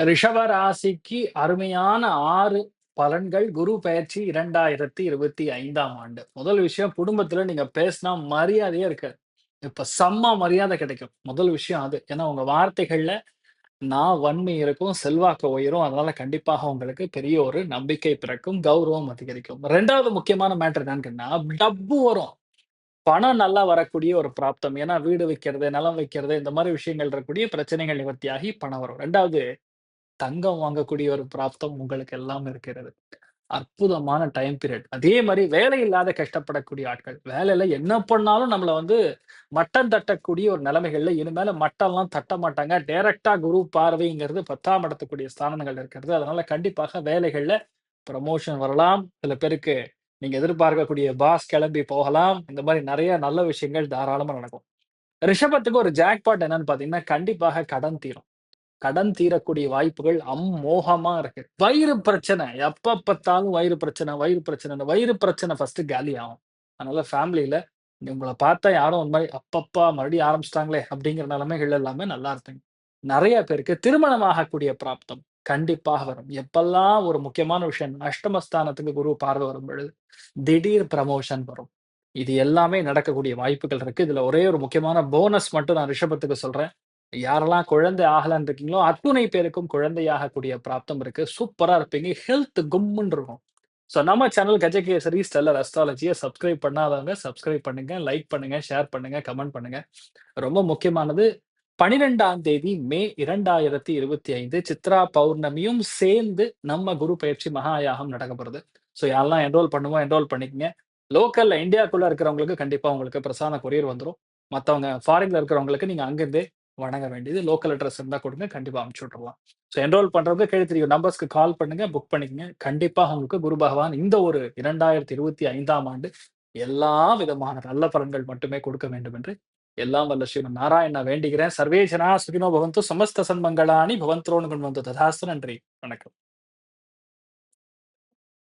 ரிஷபராசிக்கு அருமையான ஆறு பலன்கள் குரு பயிற்சி இரண்டாயிரத்தி இருபத்தி ஐந்தாம் ஆண்டு. முதல் விஷயம் குடும்பத்துல நீங்க பேசினா மரியாதையே இருக்காது. இப்ப செம்ம மரியாதை கிடைக்கும். முதல் விஷயம் அது. ஏன்னா உங்க வார்த்தைகள்ல நான் வன்மை இருக்கும், செல்வாக்கு உயரும். அதனால கண்டிப்பாக உங்களுக்கு பெரிய ஒரு நம்பிக்கை பிறக்கும், கௌரவம் அதிகரிக்கும். ரெண்டாவது முக்கியமான மேட்டர் என்னன்னு டப்பு வரும். பணம் நல்லா வரக்கூடிய ஒரு பிராப்தம். ஏன்னா வீடு வைக்கிறது நிலம் வைக்கிறது இந்த மாதிரி விஷயங்கள் இருக்கக்கூடிய பிரச்சனைகள் நிவர்த்தியாகி பணம் வரும். ரெண்டாவது தங்கம் வாங்கக்கூடிய ஒரு பிராப்தம் உங்களுக்கு எல்லாம் இருக்கிறது. அற்புதமான டைம் பீரியட். அதே மாதிரி வேலை இல்லாத கஷ்டப்படக்கூடிய ஆட்கள். வேலையில என்ன பண்ணாலும் நம்மளை வந்து மட்டம் தட்டக்கூடிய ஒரு நிலைமைகள்ல இனிமேல மட்டம்லாம் தட்ட மாட்டாங்க. டைரக்டா குரு பார்வைங்கிறது 10ஆம் இடத்துக்குரிய ஸ்தானங்கள் இருக்கிறது. அதனால கண்டிப்பாக வேலைகள்ல ப்ரமோஷன் வரலாம். சில பேருக்கு நீங்க எதிர்பார்க்கக்கூடிய பாஸ் கிளம்பி போகலாம். இந்த மாதிரி நிறைய நல்ல விஷயங்கள் தாராளமா நடக்கும். ரிஷபத்துக்கு ஒரு ஜாக்பாட் என்னன்னு பார்த்தீங்கன்னா, கண்டிப்பாக கடன் தீரும். கடன் தீரக்கூடிய வாய்ப்புகள் அம்மோகமா இருக்கு. வயிறு பிரச்சனை. எப்ப பார்த்தாலும் வயிறு பிரச்சனை, வயிறு பிரச்சனை. இந்த வயிறு பிரச்சனை ஃபர்ஸ்ட் காலி ஆகும் அதனால ஃபேமிலியில உங்கள பார்த்தா யாரும் ஒரு மாதிரி அப்பப்பா மறுபடியும் ஆரம்பிச்சிட்டாங்களே அப்படிங்கிற நிலைமைகள் எல்லாமே நல்லா இருப்பீங்க. நிறைய பேருக்கு திருமணம் ஆகக்கூடிய பிராப்தம் கண்டிப்பாக வரும். எப்பல்லாம் ஒரு முக்கியமான விஷயம் அஷ்டமஸ்தானத்துக்கு குரு பார்வை வரும்பொழுது, திடீர் ப்ரமோஷன் வரும். இது எல்லாமே நடக்கக்கூடிய வாய்ப்புகள் இருக்கு. இதுல ஒரே ஒரு முக்கியமான போனஸ் மட்டும் நான் ரிஷபத்துக்கு சொல்றேன். யாரெல்லாம் குழந்தை ஆகலன்னு இருக்கீங்களோ, அத்துணை பேருக்கும் குழந்தையாகக்கூடிய பிராப்தம் இருக்கு. சூப்பரா இருப்பீங்க. ஹெல்த் கும்முன்னு இருக்கும். ஸோ நம்ம சேனல் கஜகேசரி ஸ்டெல்லர் அஸ்ட்ராலஜியை சப்ஸ்கிரைப் பண்ணாதவங்க சப்ஸ்கிரைப் பண்ணுங்க, லைக் பண்ணுங்க, ஷேர் பண்ணுங்க, கமெண்ட் பண்ணுங்க. ரொம்ப முக்கியமானது 12ஆம் தேதி மே 2025 சித்ரா பௌர்ணமியும் சேர்ந்து நம்ம குரு பயிற்சி மகாயாகம் நடக்கப்படுறது ஸோ யாரெல்லாம் என்ரோல் பண்ணுவோம் என்ரோல் பண்ணிக்கங்க. லோக்கல்ல இந்தியாக்குள்ள இருக்கிறவங்களுக்கு கண்டிப்பா உங்களுக்கு பிரசாத கொரியர் வந்துடும் மத்தவங்க ஃபாரின்ல இருக்கிறவங்களுக்கு நீங்க அங்கிருந்தே வணங்க வேண்டியது லோக்கல் அட்ரஸ் இருந்தா கொடுங்க கண்டிப்பா அனுப்பிச்சு விட்டுறலாம். ஸோ என்ரோல் பண்ணுறவங்க கீழ தெரியும் நம்பர்ஸ்க்கு கால் பண்ணுங்க, புக் பண்ணிக்கங்க. கண்டிப்பா உங்களுக்கு குரு பகவான் இந்த ஒரு 2025ஆம் ஆண்டு எல்லா விதமான நல்ல பலன்கள் மட்டுமே கொடுக்க வேண்டும் என்று எல்லாம் வல்ல ஸ்ரீமன் நாராயணா வேண்டுகிறேன். சர்வேஜனா சுகினோ பவந்து சமஸ்த சன்மங்களானி கொண்டு வந்து ததாஸ்து நன்றி. வணக்கம்.